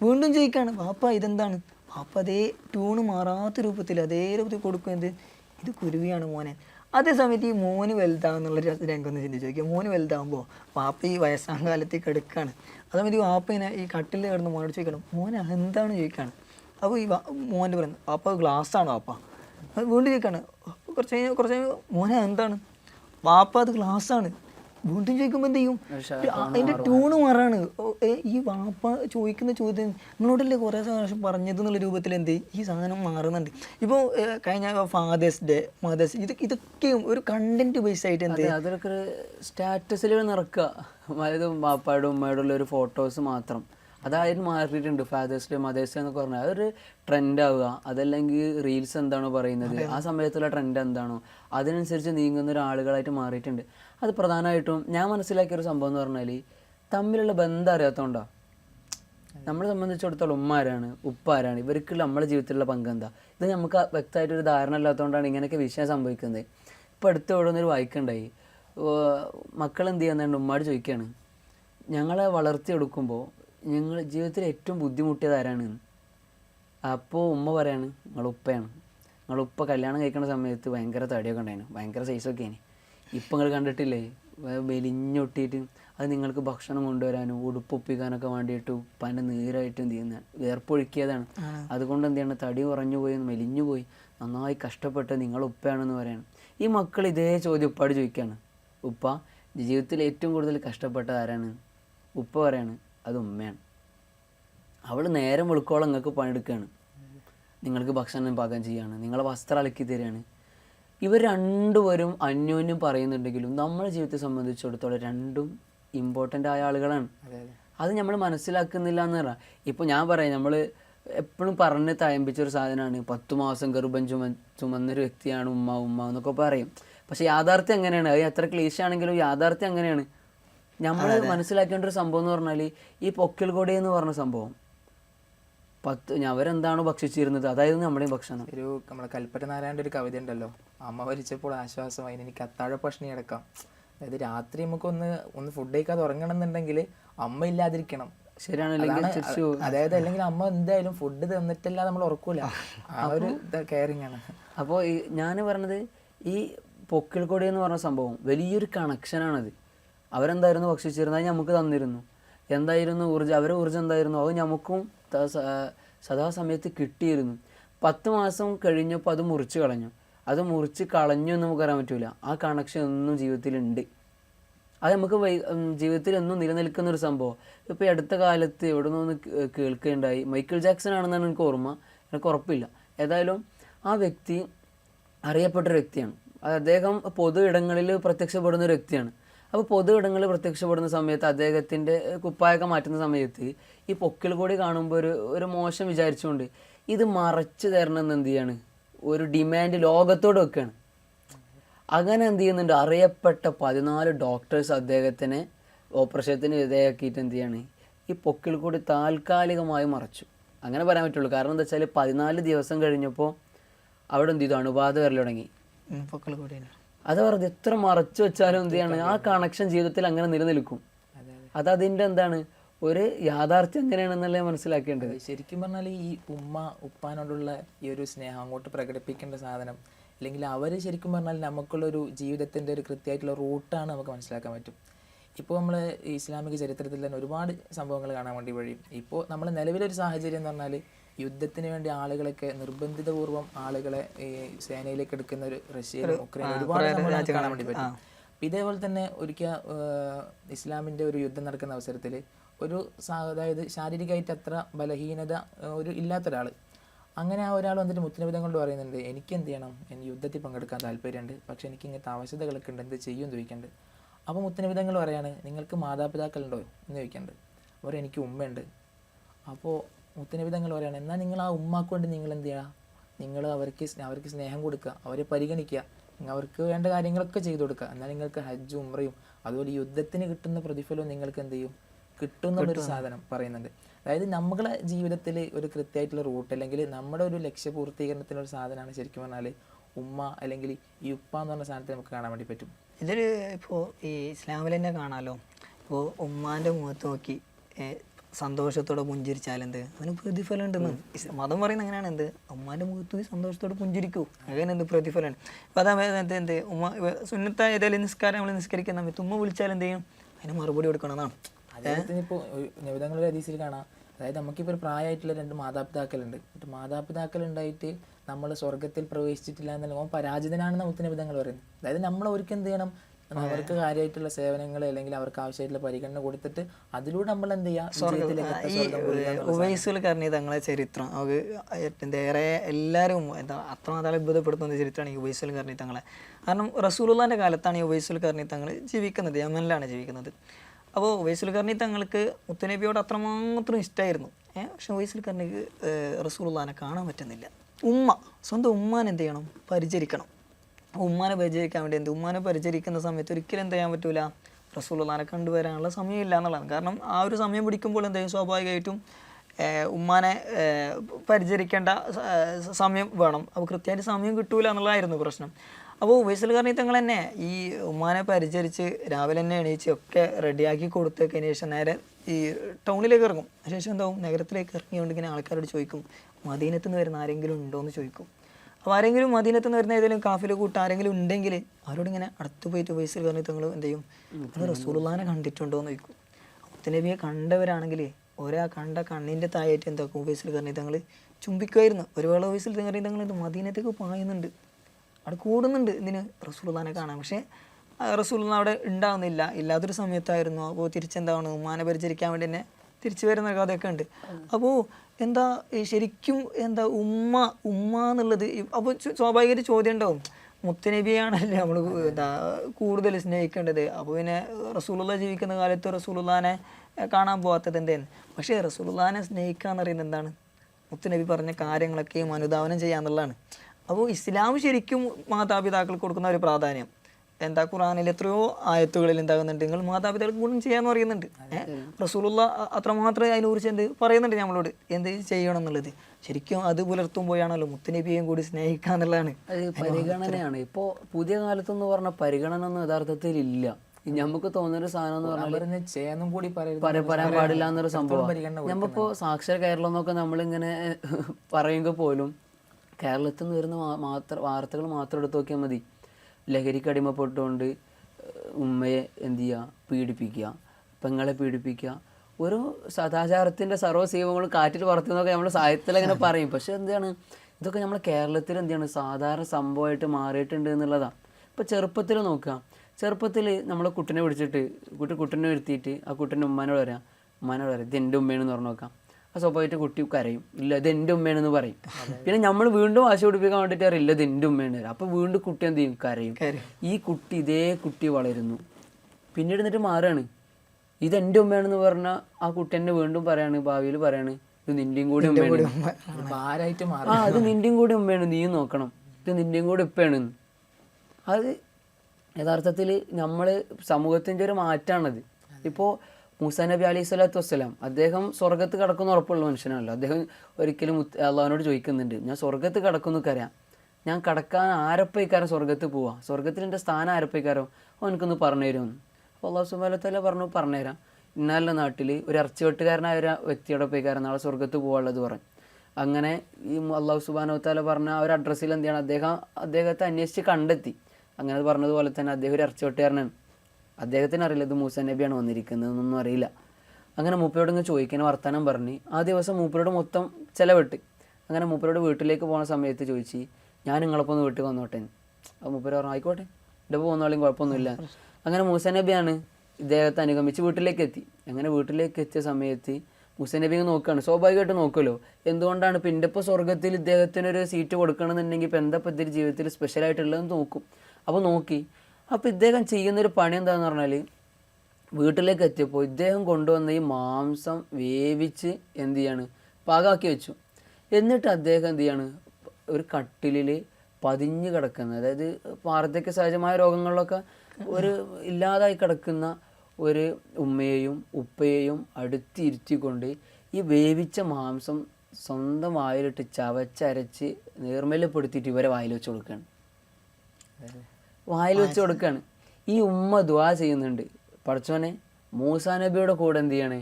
വീണ്ടും ചോദിക്കാണ് പാപ്പ ഇതെന്താണ്? പാപ്പ അതേ ട്യൂണ് മാറാത്ത രൂപത്തിൽ അതേ രൂപത്തിൽ കൊടുക്കും എന്ത്? ഇത് കുരുവിയാണ് മോനെ. അതേ സമയത്ത് ഈ മോന് വലുതാവുന്നുള്ള രംഗം ഒന്ന് ചിന്തിച്ച് നോക്കിയാൽ മോന് വലുതാവുമ്പോൾ വാപ്പ ഈ വയസ്സാം കാലത്ത് കിടക്കുകയാണ് അതേമാതിരി വാപ്പ ഇങ്ങനെ ഈ കട്ടിൽ കിടന്ന് മോനോട് ചോദിക്കണം മോനെ എന്താണ് ചോദിക്കുകയാണ് അപ്പോൾ ഈ മോന്റെ പറയുന്നത് വാപ്പ ഗ്ലാസ് വാപ്പ. വീണ്ടും ചോദിക്കുകയാണ് കുറച്ച് കഴിഞ്ഞ് കുറച്ച് കഴിഞ്ഞ് മോനെ എന്താണ് വാപ്പ അത് ഗ്ലാസ്സാണ്. വീണ്ടും ചോദിക്കുമ്പോൾ എന്ത് ചെയ്യും? അതിന്റെ ട്യൂണ് മാറാണ്. ഈ വാപ്പ ചോദിക്കുന്ന ചോദ്യം നിങ്ങളോടല്ലേ കുറേ പ്രാവശ്യം പറഞ്ഞത് എന്നുള്ള രൂപത്തിൽ എന്ത് ഈ സാധനം മാറുന്നുണ്ട്. ഇപ്പോ കഴിഞ്ഞ ഫാദേഴ്സ് ഡേ മദേഴ്സ് ഇത് ഇതൊക്കെയും ഒരു കണ്ടന്റ് ബേസ് ആയിട്ട് എന്ത് അതെ അതൊക്കെ ഒരു സ്റ്റാറ്റസിൽ നിറക്കുക. അതായത് വാപ്പാടും ഉമ്മയുടെ ഉള്ള ഒരു ഫോട്ടോസ് മാത്രം. അതായത് മാറിയിട്ടുണ്ട്. ഫാദേഴ്സ് ഡേ മദേഴ്സ് ഡേ എന്നൊക്കെ പറഞ്ഞാൽ അതൊരു ട്രെൻഡ് ആവുക. അതല്ലെങ്കിൽ റീൽസ് എന്താണോ പറയുന്നത്. ആ സമയത്തുള്ള ട്രെൻഡ് എന്താണോ. അതിനനുസരിച്ച് നീങ്ങുന്ന ഒരാളുകളായിട്ട് മാറിയിട്ടുണ്ട്. അത് പ്രധാനമായിട്ടും ഞാൻ മനസ്സിലാക്കിയ ഒരു സംഭവം എന്ന് പറഞ്ഞാൽ തമ്മിലുള്ള ബന്ധം അറിയാത്തതുകൊണ്ടോ നമ്മളെ സംബന്ധിച്ചിടത്തോളം ഉമ്മ ആരാണ് ഉപ്പ ആരാണ് ഇവർക്കുള്ള നമ്മുടെ ജീവിതത്തിലുള്ള പങ്ക് എന്താ? ഇത് നമുക്ക് വ്യക്തമായിട്ട് ഒരു ധാരണ ഇല്ലാത്തതുകൊണ്ടാണ് ഇങ്ങനെയൊക്കെ വിഷയം സംഭവിക്കുന്നത്. ഇപ്പോൾ അടുത്ത് ഇവിടെ നിന്നൊരു വായിക്കുണ്ടായി മക്കൾ എന്ത് ചെയ്യുന്നുണ്ട്? ഉമ്മാട് ചോദിക്കുകയാണ് ഞങ്ങളെ വളർത്തിയെടുക്കുമ്പോൾ ഞങ്ങൾ ജീവിതത്തിൽ ഏറ്റവും ബുദ്ധിമുട്ടിയത് ആരാണ്? അപ്പോൾ ഉമ്മ പറയാണ് നിങ്ങളുപ്പയാണ് നിങ്ങളുപ്പ കല്യാണം കഴിക്കുന്ന സമയത്ത് ഭയങ്കര തടിയൊക്കെ ഉണ്ടായിരുന്നു ഭയങ്കര സൈസൊക്കെ ആയിരുന്നു ഇപ്പം നിങ്ങൾ കണ്ടിട്ടില്ലേ വെലിഞ്ഞൊട്ടിയിട്ട് അത് നിങ്ങൾക്ക് ഭക്ഷണം കൊണ്ടുവരാനും ഉടുപ്പൊപ്പിക്കാനൊക്കെ വേണ്ടിയിട്ട് പന നീരായിട്ട് എന്ത് ചെയ്യുന്ന? വേർപ്പൊഴുക്കിയതാണ്. അതുകൊണ്ട് എന്ത് ചെയ്യണം? തടി കുറഞ്ഞു പോയി മെലിഞ്ഞു പോയി നന്നായി കഷ്ടപ്പെട്ട് നിങ്ങൾ ഉപ്പയാണെന്ന് പറയണം. ഈ മക്കൾ ഇതേ ചോദ്യം ഉപ്പാട് ചോദിക്കുകയാണ് ഉപ്പ ജീവിതത്തിൽ ഏറ്റവും കൂടുതൽ കഷ്ടപ്പെട്ട ആരാണ്? ഉപ്പ പറയാണ് അത് ഉമ്മയാണ്. അവൾ നേരം വെളുക്കോളം നിങ്ങൾക്ക് പണിയെടുക്കുകയാണ് നിങ്ങൾക്ക് ഭക്ഷണം പാകം ചെയ്യുകയാണ് നിങ്ങളെ വസ്ത്രം അലക്കി തരികയാണ് ഇവർ രണ്ടുപേരും അന്യോന്യം പറയുന്നുണ്ടെങ്കിലും നമ്മുടെ ജീവിതത്തെ സംബന്ധിച്ചിടത്തോളം രണ്ടും ഇമ്പോർട്ടന്റ് ആയ ആളുകളാണ്. അതെ നമ്മൾ മനസ്സിലാക്കുന്നില്ല എന്ന് പറയാം ഇപ്പോൾ ഞാൻ പറയാം നമ്മൾ എപ്പോഴും പറഞ്ഞ് തയമ്പിച്ചൊരു സാധനമാണ്. പത്തു മാസം ഗർഭം ചുമ ചുമന്നൊരു വ്യക്തിയാണ് ഉമ്മ ഉമ്മ എന്നൊക്കെ പറയും. പക്ഷെ യാഥാർത്ഥ്യം എങ്ങനെയാണ്? അത് എത്ര ക്ലീശാണെങ്കിലും യാഥാർത്ഥ്യം എങ്ങനെയാണ്? നമ്മൾ മനസ്സിലാക്കേണ്ട ഒരു സംഭവം എന്ന് പറഞ്ഞാൽ ഈ പൊക്കിൽ കൊടി എന്ന് പറഞ്ഞ സംഭവം. പത്ത് അവരെന്താണോ ഭക്ഷിച്ചിരുന്നത് അതായത് നമ്മുടെയും ഭക്ഷണം. ഒരു നമ്മളെ കൽപ്പറ്റ നാരായണന്റെ ഒരു കവിത ഉണ്ടല്ലോ അമ്മ മരിച്ചപ്പോൾ ആശ്വാസമായി. എനിക്ക് അത്താഴ ഭക്ഷണി അടക്കാം അതായത് രാത്രി നമുക്കൊന്ന് ഒന്ന് ഫുഡ് കഴിക്കാതെ ഉറങ്ങണം എന്നുണ്ടെങ്കിൽ അമ്മ ഇല്ലാതിരിക്കണം. ശരിയാണ്. അതായത് അല്ലെങ്കിൽ അമ്മ എന്തായാലും ഫുഡ് തന്നിട്ടില്ല നമ്മൾ ഉറക്കൂല. ആ ഒരു കെയറിങ് ആണ്. അപ്പോൾ ഈ ഞാൻ പറഞ്ഞത് ഈ പൊക്കിൾക്കൊടി എന്ന് പറഞ്ഞ സംഭവം വലിയൊരു കണക്ഷനാണത് അവരെന്തായിരുന്നു ഭക്ഷിച്ചിരുന്നത്? നമുക്ക് തന്നിരുന്നു. എന്തായിരുന്നു ഊർജം അവരെ ഊർജം എന്തായിരുന്നു? അത് നമുക്കും സദാസമയത്ത് കിട്ടിയിരുന്നു. പത്ത് മാസം കഴിഞ്ഞപ്പോൾ അത് മുറിച്ച് കളഞ്ഞു. അത് മുറിച്ച് കളഞ്ഞു എന്ന് നമുക്ക് പറയാൻ പറ്റൂല. ആ കണക്ഷൻ ഒന്നും ജീവിതത്തിലുണ്ട്. അത് നമുക്ക് വൈ ജീവിതത്തിൽ എന്നും നിലനിൽക്കുന്ന ഒരു സംഭവം ഇപ്പോൾ അടുത്ത കാലത്ത് എവിടെ നിന്ന് കേൾക്കുകയുണ്ടായി മൈക്കിൾ ജാക്സൺ ആണെന്നാണ് എനിക്ക് ഓർമ്മ. എനിക്ക് ഉറപ്പില്ല. ഏതായാലും ആ വ്യക്തി അറിയപ്പെട്ട ഒരു വ്യക്തിയാണ്. അദ്ദേഹം പൊതു ഇടങ്ങളിൽ പ്രത്യക്ഷപ്പെടുന്ന ഒരു വ്യക്തിയാണ്. അപ്പോൾ പൊതു ഇടങ്ങളിൽ പ്രത്യക്ഷപ്പെടുന്ന സമയത്ത് അദ്ദേഹത്തിന്റെ കുപ്പായൊക്കെ മാറ്റുന്ന സമയത്ത് ഈ പൊക്കിൽ കൂടി കാണുമ്പോൾ ഒരു ഒരു മോശം വിചാരിച്ചുകൊണ്ട് ഇത് മറച്ചു തരണമെന്ന് എന്ത് ചെയ്യാണ്? ഒരു ഡിമാൻഡ് ലോകത്തോട് വെക്കുകയാണ് അങ്ങനെ എന്ത് ചെയ്യുന്നുണ്ട്? അറിയപ്പെട്ട പതിനാല് ഡോക്ടേഴ്സ് അദ്ദേഹത്തിനെ ഓപ്പറേഷത്തിന് വിധേയമാക്കിയിട്ട് എന്ത് ചെയ്യാണ്? ഈ പൊക്കിൽ കൂടി താൽക്കാലികമായി മറച്ചു. അങ്ങനെ പറയാൻ പറ്റുള്ളൂ. കാരണം എന്താ വെച്ചാൽ പതിനാല് ദിവസം കഴിഞ്ഞപ്പോൾ അവിടെ എന്ത് ചെയ്തു? അണുബാധ വരൽ തുടങ്ങി. അത് പറഞ്ഞത് എത്ര മറച്ചു വെച്ചാലും എന്ത് ചെയ്യാണ്? ആ കണക്ഷൻ ജീവിതത്തിൽ അങ്ങനെ നിലനിൽക്കും. അതതിന്റെ അതിന്റെ എന്താണ്? ഒരു യാഥാർത്ഥ്യം എങ്ങനെയാണെന്നല്ലേ മനസ്സിലാക്കേണ്ടത്? ശരിക്കും പറഞ്ഞാൽ ഈ ഉമ്മ ഉപ്പാനോടുള്ള ഈ ഒരു സ്നേഹം അങ്ങോട്ട് പ്രകടിപ്പിക്കേണ്ട സാധനം അല്ലെങ്കിൽ അവർ ശരിക്കും പറഞ്ഞാൽ നമുക്കുള്ളൊരു ജീവിതത്തിന്റെ ഒരു കൃത്യമായിട്ടുള്ള റൂട്ടാണ് നമുക്ക് മനസ്സിലാക്കാൻ പറ്റും. ഇപ്പോൾ നമ്മൾ ഇസ്ലാമിക ചരിത്രത്തിൽ തന്നെ ഒരുപാട് സംഭവങ്ങൾ കാണാൻ വേണ്ടി വഴിയും ഇപ്പോൾ നമ്മൾ നിലവിലൊരു സാഹചര്യം എന്ന് പറഞ്ഞാൽ യുദ്ധത്തിന് വേണ്ടി ആളുകളൊക്കെ നിർബന്ധിതപൂർവം ആളുകളെ ഈ സേനയിലേക്ക് എടുക്കുന്ന ഒരു റഷ്യയിലും ഉക്രൈൻ ഒരുപാട് സംഭവങ്ങൾ കാണാൻ വേണ്ടി പറ്റും. ഇതേപോലെ തന്നെ ഒരിക്കൽ ഇസ്ലാമിന്റെ ഒരു യുദ്ധം നടക്കുന്ന അവസരത്തിൽ ഒരു അതായത് ശാരീരികമായിട്ട് അത്ര ബലഹീനത ഒരു ഇല്ലാത്ത ഒരാൾ അങ്ങനെ ആ ഒരാൾ വന്നിട്ട് മുത്തനബിതം കൊണ്ട് പറയുന്നുണ്ട് എനിക്ക് എന്ത് ചെയ്യണം? എനിക്ക് യുദ്ധത്തിൽ പങ്കെടുക്കാൻ താല്പര്യമുണ്ട് പക്ഷേ എനിക്ക് ഇങ്ങനത്തെ ആവശ്യതകളൊക്കെ ഉണ്ട്. എന്ത് ചെയ്യും? ചോദിക്കുന്നുണ്ട് അപ്പോൾ മുത്തനബിതങ്ങൾ പറയാണ് നിങ്ങൾക്ക് മാതാപിതാക്കളുണ്ടോ? എന്ന് ചോദിക്കേണ്ടത് അവർ എനിക്ക് ഉമ്മയുണ്ട്. അപ്പോൾ മുത്തനബിതങ്ങൾ പറയാണ് എന്നാൽ നിങ്ങൾ ആ ഉമ്മാക്ക് വേണ്ടി നിങ്ങൾ എന്ത് ചെയ്യുക നിങ്ങൾ അവർക്ക് അവർക്ക് സ്നേഹം കൊടുക്കുക അവരെ പരിഗണിക്കുക അവർക്ക് വേണ്ട കാര്യങ്ങളൊക്കെ ചെയ്തു കൊടുക്കുക. എന്നാൽ നിങ്ങൾക്ക് ഹജ്ജും ഉമ്രയും അതുപോലെ യുദ്ധത്തിന് കിട്ടുന്ന പ്രതിഫലവും നിങ്ങൾക്ക് എന്ത് ചെയ്യും? കിട്ടും. ഒരു സാധനം പറയുന്നുണ്ട്. അതായത് നമ്മളെ ജീവിതത്തിൽ ഒരു കൃത്യമായിട്ടുള്ള റൂട്ട് അല്ലെങ്കിൽ നമ്മുടെ ഒരു ലക്ഷ്യപൂർത്തീകരണത്തിനൊരു സാധനമാണ് ശരിക്കും പറഞ്ഞാൽ ഉമ്മ അല്ലെങ്കിൽ ഈ ഉപ്പ എന്ന് പറഞ്ഞ സാധനത്തെ നമുക്ക് കാണാൻ വേണ്ടി പറ്റും. ഇതൊരു ഇപ്പോൾ ഈ ഇസ്ലാമിൽ തന്നെ കാണാമല്ലോ ഇപ്പോൾ ഉമ്മാന്റെ മുഖത്ത് നോക്കി സന്തോഷത്തോടെ പുഞ്ചിരിച്ചാൽ എന്ത്? അതിന് പ്രതിഫലം ഉണ്ടെന്ന് മതം പറയുന്നത് എങ്ങനെയാണ് എന്ത്? ഉമ്മാന്റെ മുഖത്ത് നോക്കി സന്തോഷത്തോടെ പുഞ്ചിരിക്കൂ. അങ്ങനെ എന്ത് പ്രതിഫലമാണ്. അപ്പോൾ അതായത് എന്ത്? ഉമ്മ സുന്നത്ത ഏതായാലും നിസ്കാരം നമ്മൾ നിസ്കരിക്കുന്ന സമയത്ത് ഉമ്മ വിളിച്ചാൽ എന്ത് ചെയ്യും? അതിന് മറുപടി കൊടുക്കണമെന്നാണ് അദ്ദേഹത്തിന് ഇപ്പോൾ നിബിധങ്ങളുടെ ഹദീസിൽ കാണാം. അതായത് നമുക്കിപ്പോൾ ഒരു പ്രായമായിട്ടുള്ള രണ്ട് മാതാപിതാക്കളുണ്ട്. എന്നിട്ട് മാതാപിതാക്കൾ ഉണ്ടായിട്ട് നമ്മൾ സ്വർഗത്തിൽ പ്രവേശിച്ചിട്ടില്ല എന്നല്ല ഓൻ പരാജിതനാണെന്ന് മുത്തനിബിധങ്ങൾ പറയുന്നത്. അതായത് നമ്മൾ അവർക്ക് എന്ത് ചെയ്യണം? അവർക്ക് കാര്യമായിട്ടുള്ള സേവനങ്ങൾ അല്ലെങ്കിൽ അവർക്ക് ആവശ്യമായിട്ടുള്ള പരിഗണന കൊടുത്തിട്ട് അതിലൂടെ നമ്മൾ എന്ത് ചെയ്യാം? എന്നുള്ള ഉവൈസുൽ കർണി തങ്ങളെ ചരിത്രം. നമുക്ക് എന്താ ഏറെ എല്ലാവരും എന്താ അത്രമാത്രം അത്ഭുതപ്പെടുത്തുന്ന ചരിത്രമാണ് ഈ ഉവൈസുൽ കർണി തങ്ങളെ. കാരണം റസൂലുള്ളാന്റെ കാലത്താണ് ഈ ഉവൈസുൽ കർണി തങ്ങൾ ജീവിക്കുന്നത്. യമനിലാണ് ജീവിക്കുന്നത്. അപ്പോൾ കർണി തങ്ങൾക്ക് മുത്തനബിയോട് അത്രമാത്രം ഇഷ്ടമായിരുന്നു ഏഹ് പക്ഷെ ഉവൈസുൽ കർണിക്ക് റസൂലുള്ളാനെ കാണാൻ പറ്റുന്നില്ല. ഉമ്മ സ്വന്തം ഉമ്മാനെ എന്ത് ചെയ്യണം? പരിചരിക്കണം. ഉമ്മാനെ പരിചരിക്കാൻ വേണ്ടി എന്ത്? ഉമ്മാനെ പരിചരിക്കുന്ന സമയത്ത് ഒരിക്കലും എന്ത് ചെയ്യാൻ പറ്റൂല? റസൂലുള്ളാനെ കണ്ടുവരാനുള്ള സമയമില്ല എന്നുള്ളതാണ്. കാരണം ആ ഒരു സമയം പിടിക്കുമ്പോൾ എന്തെങ്കിലും സ്വാഭാവികമായിട്ടും ഉമ്മാനെ പരിചരിക്കേണ്ട സമയം വേണം. അപ്പോൾ കൃത്യമായിട്ട് സമയം കിട്ടൂല എന്നുള്ളതായിരുന്നു പ്രശ്നം. അപ്പോൾ ഉവൈസൽ കർണി തങ്ങൾ തന്നെ. ഈ ഉമ്മാനെ പരിചരിച്ച് രാവിലെ തന്നെ എണീച്ച് ഒക്കെ റെഡിയാക്കി കൊടുത്തേക്കതിന് ശേഷം നേരെ ഈ ടൗണിലേക്ക് ഇറങ്ങും. അതിനുശേഷം എന്താവും? നഗരത്തിലേക്ക് ഇറങ്ങിയോണ്ട് ഇങ്ങനെ ആൾക്കാരോട് ചോദിക്കും മദീനത്ത് നിന്ന് വരുന്ന ആരെങ്കിലും ഉണ്ടോ? എന്ന് ചോദിക്കും. അപ്പോൾ ആരെങ്കിലും മദീനത്ത് നിന്ന് വരുന്ന ഏതെങ്കിലും കാഫിലെ കൂട്ട ആരെങ്കിലും ഉണ്ടെങ്കിൽ അവരോട് ഇങ്ങനെ അടുത്ത് പോയിട്ട് ഉവൈസൽ കർണി തങ്ങൾ എന്ത് ചെയ്യും? നിങ്ങൾ റസൂലുള്ളാനെ കണ്ടിട്ടുണ്ടോ? എന്ന് ചോദിക്കും. മുത്തനബിയെ കണ്ടവരാണെങ്കിൽ ഒരാ കണ്ട കണ്ണിന്റെ തായായിട്ട് എന്താക്കും ഉവൈസിൽ കറി തങ്ങൾ ചുംബിക്കുമായിരുന്നു ഒരു വേള ഉവൈസിൽ ഇത് മദീനത്തേക്ക് പായുന്നുണ്ട്. അവിടെ കൂടുന്നുണ്ട്. ഇതിന് റസൂൽദാനെ കാണാൻ പക്ഷേ റസൂൽ അവിടെ ഉണ്ടാവുന്നില്ല. ഇല്ലാത്തൊരു സമയത്തായിരുന്നു. അപ്പോൾ തിരിച്ചെന്താണ്? ഉമ്മാനെ പരിചരിക്കാൻ വേണ്ടി തന്നെ തിരിച്ചു വരുന്ന കഥയൊക്കെ ഉണ്ട്. അപ്പോൾ എന്താ ശരിക്കും എന്താ ഉമ്മ ഉമ്മ എന്നുള്ളത്? അപ്പോൾ സ്വാഭാവികമായിട്ട് ചോദ്യം ഉണ്ടാവും. മുത്തനബിയാണല്ലേ നമ്മൾ എന്താ കൂടുതൽ സ്നേഹിക്കേണ്ടത്? അപ്പോൾ പിന്നെ റസൂലുള്ള ജീവിക്കുന്ന കാലത്ത് റസൂലുള്ളാനെ കാണാൻ പോകാത്തത് എന്തേന്ന്? പക്ഷേ റസൂലുള്ളാനെ സ്നേഹിക്കുക എന്ന് പറയുന്നത് എന്താണ്? മുത്തനബി പറഞ്ഞ കാര്യങ്ങളൊക്കെയും അനുധാവനം ചെയ്യാന്നുള്ളതാണ്. അപ്പോൾ ഇസ്ലാം ശരിക്കും മാതാപിതാക്കൾക്ക് കൊടുക്കുന്ന ഒരു പ്രാധാന്യം. എന്താ ഖുറാനിൽ എത്രയോ ആയത്തുകളിൽ എന്താകുന്നുണ്ട് നിങ്ങൾ മാതാപിതാക്കൾക്ക് ഗുണം ചെയ്യാന്ന് പറയുന്നുണ്ട്. റസൂലുള്ള അത്രമാത്രം അതിനെക്കുറിച്ച് എന്ത് പറയുന്നുണ്ട് നമ്മളോട്. എന്ത് ചെയ്യണം എന്നുള്ളത് ശരിക്കും അത് പുലർത്തുമ്പോഴാണല്ലോ മുത്തനബിയെയും കൂടി സ്നേഹിക്കുക എന്നുള്ളതാണ് അത് പരിഗണനയാണ്. ഇപ്പോൾ പുതിയ കാലത്തെന്ന് പറഞ്ഞ പരിഗണന ഒന്നും യഥാർത്ഥത്തിൽ ഇല്ല നമുക്ക് തോന്നുന്നൊരു സാധനം എന്ന് പറഞ്ഞാൽ പറഞ്ഞ് കൂടി പറയാൻ പാടില്ല എന്നൊരു സംഭവം നമ്മളിപ്പോ സാക്ഷര കേരളം എന്നൊക്കെ നമ്മളിങ്ങനെ പറയുമ്പോൾ പോലും കേരളത്തിൽ നിന്ന് വരുന്ന മാത്ര വാർത്തകൾ മാത്രം എടുത്ത് നോക്കിയാൽ മതി. ലഹരിക്ക് അടിമപ്പെട്ടുകൊണ്ട് ഉമ്മയെ എന്ത് ചെയ്യുക പീഡിപ്പിക്കുക. പെങ്ങളെ പീഡിപ്പിക്കുക. ഒരു സദാചാരത്തിന്റെ സർവ കാറ്റിൽ പറത്തുന്നതൊക്കെ നമ്മൾ സാഹിത്യത്തിൽ അങ്ങനെ പറയും. പക്ഷെ എന്താണ്? ഇതൊക്കെ നമ്മളെ കേരളത്തിൽ എന്താണ് സാധാരണ സംഭവമായിട്ട് മാറിയിട്ടുണ്ട് എന്നുള്ളതാണ് ഇപ്പോൾ ചെറുപ്പത്തിൽ നോക്കുക. ചെറുപ്പത്തിൽ നമ്മൾ കുട്ടനെ പിടിച്ചിട്ട് കുട്ടി കുട്ടനെ വരുത്തിയിട്ട് ആ കുട്ടന്റെ ഉമ്മാനോട് പറയാം ഉമ്മാനോട് പറയാം ഇത് എന്റെ ഉമ്മയാണെന്ന് പറഞ്ഞു നോക്കാം. സ്വാഭാവികമായിട്ട് കുട്ടി കരയും. ഇല്ല ഇത് എന്റെ ഉമ്മയാണെന്ന് പറയും. പിന്നെ നമ്മൾ വീണ്ടും വാശി പിടിപ്പിക്കാൻ വേണ്ടിയിട്ട് അറിയില്ല ഇത് എന്റെ ഉമ്മയാണ് വരാം അപ്പോൾ വീണ്ടും കുട്ടി എന്ത് ചെയ്യും? കരയും. ഈ കുട്ടി ഇതേ കുട്ടി വളരുന്നു. പിന്നീട് എന്നിട്ട് മാറുകയാണ് ഇത് എന്റെ ഉമ്മയാണെന്ന് പറഞ്ഞാൽ ആ കുട്ടി എന്നെ വീണ്ടും പറയാണ് ഭാവിയിൽ പറയാണ് ഇത് നിന്റെയും കൂടി ഉമ്മയാണ്. ആ അത് നിന്റെയും കൂടി ഉമ്മയാണ് നീയും നോക്കണം. ഇത് നിന്റെയും കൂടി ഉപ്പയാണ്. അത് യഥാർത്ഥത്തിൽ നമ്മൾ സമൂഹത്തിന്റെ ഒരു മാറ്റാണത്. ഇപ്പോൾ മൂസ നബി അലൈഹി സ്വലാത്തു വസ്സലാം. അദ്ദേഹം സ്വർഗത്ത് കടക്കുന്ന ഉറപ്പുള്ള മനുഷ്യനാണല്ലോ. അദ്ദേഹം ഒരിക്കലും അള്ളാഹുവിനോട് ചോദിക്കുന്നുണ്ട്. ഞാൻ സ്വർഗത്ത് കിടക്കുന്നു കരാം ഞാൻ കടക്കാൻ ആരപ്പയിക്കാരം സ്വർഗത്ത് പോവാ? സ്വർഗത്തിൽ എന്റെ സ്ഥാനം ആരപ്പയിക്കാരോ? എനിക്കൊന്ന് പറഞ്ഞു തരുമെന്ന് അപ്പോൾ അള്ളാഹു സുബാലത്തല്ല പറഞ്ഞു പറഞ്ഞുതരാം ഇന്നാലുള്ള നാട്ടിൽ ഒരു ഇറച്ചിവെട്ടുകാരനായ ഒരു വ്യക്തിയുടെ പോയിക്കാരൻ നാളെ സ്വർഗത്ത് പോകാനുള്ളത് പറഞ്ഞു അങ്ങനെ ഈ അള്ളാഹു സുബാനോത്താല താല പറഞ്ഞ ആ ഒരു അഡ്രസ്സിൽ എന്ത് ചെയ്യണം? അദ്ദേഹം അദ്ദേഹത്തെ അന്വേഷിച്ച് കണ്ടെത്തി. അങ്ങനെ പറഞ്ഞതുപോലെ തന്നെ അദ്ദേഹം ഒരു ഇറച്ചിവെട്ടുകാരനാണ്. അദ്ദേഹത്തിന് അറിയില്ല ഇത് മൂസ നബിയാണ് വന്നിരിക്കുന്നത് എന്നൊന്നും അറിയില്ല. അങ്ങനെ മൂപ്പരോട് ഇങ്ങനെ ചോദിക്കാൻ വർത്തമാനം പറഞ്ഞ് ആ ദിവസം മൂപ്പരോട് മൊത്തം ചിലവിട്ട്. അങ്ങനെ മൂപ്പരോട് വീട്ടിലേക്ക് പോകുന്ന സമയത്ത് ചോദിച്ച് ഞാൻ നിങ്ങളൊപ്പം ഒന്ന് വീട്ടിൽ വന്നോട്ടെ. അപ്പോൾ മൂപ്പര് പറഞ്ഞു ആയിക്കോട്ടെ. എന്റെ പോകുന്നാളും കുഴപ്പമൊന്നുമില്ല. അങ്ങനെ മൂസ നബിയാണ് ഇദ്ദേഹത്തെ അനുഗമിച്ച് വീട്ടിലേക്ക് എത്തി അങ്ങനെ വീട്ടിലേക്ക് എത്തിയ സമയത്ത് മൂസ നബി നോക്കുകയാണ് സ്വാഭാവികമായിട്ട് നോക്കുമല്ലോ. എന്തുകൊണ്ടാണ് ഇപ്പം എന്റെ ഇപ്പോൾ സ്വർഗത്തിൽ ഇദ്ദേഹത്തിനൊരു സീറ്റ് കൊടുക്കണമെന്നുണ്ടെങ്കിൽ ഇപ്പം എന്താ ഇപ്പം ഇതിൽ ജീവിതത്തിൽ സ്പെഷ്യലായിട്ടുള്ളതെന്ന് നോക്കും. അപ്പോൾ നോക്കി അപ്പോൾ ഇദ്ദേഹം ചെയ്യുന്നൊരു പണി എന്താണെന്ന് പറഞ്ഞാൽ വീട്ടിലേക്ക് എത്തിയപ്പോൾ ഇദ്ദേഹം കൊണ്ടുവന്ന ഈ മാംസം വേവിച്ച് എന്തു ചെയ്യാണ്? പാകാക്കി വെച്ചു. എന്നിട്ട് അദ്ദേഹം എന്തു ചെയ്യാണ്? ഒരു കട്ടിലിൽ പതിഞ്ഞ് കിടക്കുന്ന അതായത് വാർദ്ധക്യ സഹജമായ രോഗങ്ങളിലൊക്കെ ഒരു ഇല്ലാതായി കിടക്കുന്ന ഒരു ഉമ്മയെയും ഉപ്പയെയും അടുത്തിരുത്തിക്കൊണ്ട് ഈ വേവിച്ച മാംസം സ്വന്തം വായിലിട്ട് ചവച്ചരച്ച് നീർമല്യപ്പെടുത്തിയിട്ട് ഇവരെ വായിൽ വെച്ച് കൊടുക്കുകയാണ്. വായിൽ വെച്ച് കൊടുക്കുകയാണ് ഈ ഉമ്മ ദുവാ ചെയ്യുന്നുണ്ട്. പഠിച്ചോനെ മൂസാ നബിയുടെ കൂടെ എന്ത് ചെയ്യണേ?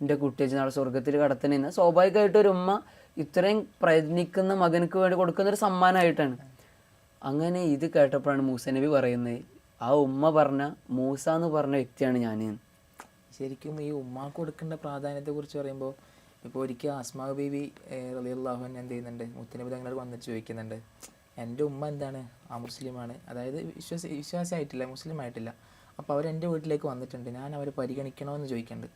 എന്റെ കുട്ടിയച്ഛൻ നാളെ സ്വർഗത്തിൽ കടത്തണേ. എന്നാൽ സ്വാഭാവികമായിട്ട് ഒരു ഉമ്മ ഇത്രയും പ്രയത്നിക്കുന്ന മകനക്ക് വേണ്ടി കൊടുക്കുന്ന ഒരു സമ്മാനമായിട്ടാണ്. അങ്ങനെ ഇത് കേട്ടപ്പോഴാണ് മൂസ നബി പറയുന്നത് ആ ഉമ്മ പറഞ്ഞ മൂസ എന്ന് പറഞ്ഞ വ്യക്തിയാണ് ഞാൻ. ശരിക്കും ഈ ഉമ്മ കൊടുക്കേണ്ട പ്രാധാന്യത്തെ കുറിച്ച് പറയുമ്പോൾ ഇപ്പോൾ ഒരിക്കൽ അസ്മാ ബീവി റലിയുള്ളാഹുൻ എന്ത് ചെയ്യുന്നുണ്ട്? മുത്തനബി തങ്ങളോട് വന്നിട്ട് ചോദിക്കുന്നുണ്ട്. എന്റെ ഉമ്മ എന്താണ്? ആ മുസ്ലിമാണ്. അതായത് വിശ്വാസ വിശ്വാസിയായിട്ടില്ല മുസ്ലിം ആയിട്ടില്ല അപ്പോൾ അവർ എന്റെ വീട്ടിലേക്ക് വന്നിട്ടുണ്ട്. ഞാൻ അവരെ പരിഗണിക്കണമെന്ന് ചോദിക്കുന്നുണ്ട്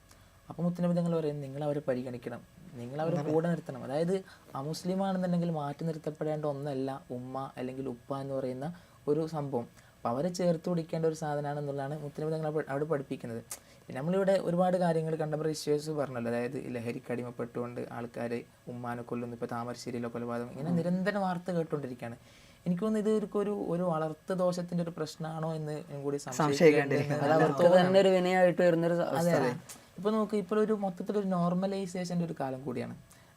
അപ്പോൾ മുത്തനബി തങ്ങൾ പറയും നിങ്ങൾ അവരെ പരിഗണിക്കണം. നിങ്ങൾ അവരെ കൂടെ നിർത്തണം. അതായത് അമുസ്ലിമാണെന്നുണ്ടെങ്കിൽ മാറ്റി നിർത്തപ്പെടേണ്ട ഒന്നല്ല ഉമ്മ അല്ലെങ്കിൽ ഉപ്പ എന്ന് പറയുന്ന ഒരു സംഭവം. അപ്പോൾ അവരെ ചേർത്ത് പിടിക്കേണ്ട ഒരു സാധനമാണെന്നുള്ളതാണ് മുത്തനബി തങ്ങൾ അവിടെ- പഠിപ്പിക്കുന്നത്. നമ്മളിവിടെ ഒരുപാട് കാര്യങ്ങൾ കണ്ടപ്പോൾ ഇഷ്യൂസ് പറഞ്ഞല്ലോ അതായത് ലഹരിക്ക് അടിമപ്പെട്ടുകൊണ്ട് ആൾക്കാർ ഉമ്മാനെ കൊല്ലുന്നു ഇപ്പോൾ താമരശ്ശേരിയിലെ കൊലപാതകം ഇങ്ങനെ നിരന്തരം വാർത്ത കേട്ടുകൊണ്ടിരിക്കുകയാണ് എനിക്ക് തോന്നുന്നു ഇത് ഒരു- ഒരു വളർത്ത് ദോഷത്തിന്റെ ഒരു പ്രശ്നമാണോ എന്ന് കൂടി ഇപ്പോൾ നമുക്ക് തന്നെ ഒരു വിനയമായിട്ട് വരുന്നൊരു അതെ അതെ. ഇപ്പൊ നോക്ക് ഇപ്പോൾ ഒരു മൊത്തത്തിൽ ഒരു നോർമലൈസേഷന്റെ ഒരു കാലം കൂടിയാണ്.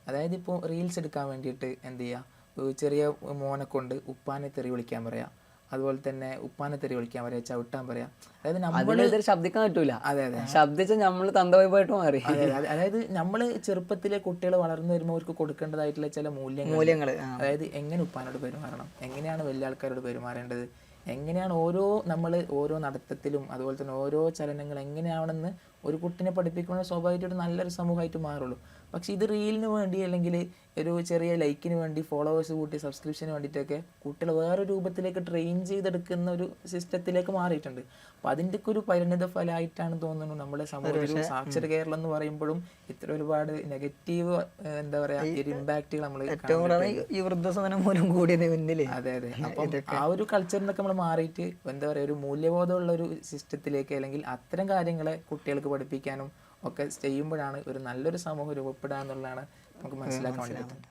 അതായത് ഇപ്പോൾ റീൽസ് എടുക്കാൻ വേണ്ടിയിട്ട് എന്ത് ചെയ്യുക ചെറിയ മോനെ കൊണ്ട് ഉപ്പാനെ തെറി വിളിക്കാൻ പറയാം. അതുപോലെ തന്നെ ഉപ്പാനെ തെറി വിളിക്കാൻ പറയാ ചവിട്ടാൻ പറയാ. അതായത് നമ്മൾ അതിനെതിരെ ശബ്ദിക്കാൻ പറ്റൂല. അതെ അതെ. ശബ്ദിച്ച നമ്മൾ തന്തവായിട്ട് മാറി. അതെ, അതെ. അതായത് നമ്മൾ ചെറുപ്പത്തിലെ കുട്ടികൾ വളർന്നു വരുമ്പോൾ അവർക്ക് കൊടുക്കേണ്ടതായിട്ടുള്ള ചില മൂല്യങ്ങൾ മൂല്യങ്ങൾ അതായത് എങ്ങനെ ഉപ്പാനോട് പെരുമാറണം? എങ്ങനെയാണ് വലിയ ആൾക്കാരോട് പെരുമാറേണ്ടത്? എങ്ങനെയാണ് ഓരോ നമ്മൾ ഓരോ നടത്തത്തിലും അതുപോലെ തന്നെ ഓരോ ചലനങ്ങൾ എങ്ങനെയാണെന്ന് ഒരു കുട്ടിനെ പഠിപ്പിക്കുന്ന സ്വാഭാവികമായിട്ട് ഒരു നല്ലൊരു സമൂഹമായിട്ട് മാറുള്ളൂ. പക്ഷെ ഇത് റീലിന് വേണ്ടി അല്ലെങ്കിൽ ഒരു ചെറിയ ലൈക്കിന് വേണ്ടി ഫോളോവേഴ്സ് കൂട്ടി സബ്സ്ക്രിപ്ഷന് വേണ്ടിയിട്ടൊക്കെ കുട്ടികളെ വേറെ രൂപത്തിലേക്ക് ട്രെയിൻ ചെയ്തെടുക്കുന്ന ഒരു സിസ്റ്റത്തിലേക്ക് മാറിയിട്ടുണ്ട്. അപ്പം അതിന്റെ ഒക്കെ ഒരു പരിണിത ഫലമായിട്ടാണ് തോന്നുന്നു നമ്മുടെ സമൂഹത്തിൽ സാക്ഷര കേരളം എന്ന് പറയുമ്പോഴും ഇത്ര ഒരുപാട് നെഗറ്റീവ് എന്താ പറയാ ഒരു ഇമ്പാക്റ്റുകൾ നമ്മൾ ഏറ്റവും ഈ വൃദ്ധസദനം മൂലം കൂടിയത് അതെ അതെ. അപ്പം ആ ഒരു കൾച്ചറിനൊക്കെ നമ്മൾ മാറിയിട്ട് എന്താ പറയാ ഒരു മൂല്യബോധമുള്ള ഒരു സിസ്റ്റത്തിലേക്ക് അല്ലെങ്കിൽ അത്തരം കാര്യങ്ങളെ കുട്ടികൾക്ക് പഠിപ്പിക്കാനും ഒക്കെ ചെയ്യുമ്പോഴാണ് ഒരു നല്ലൊരു സമൂഹം രൂപപ്പെടുക എന്നുള്ളതാണ് നമുക്ക് മനസ്സിലാക്കാൻ വേണ്ടി പറ്റുന്നത്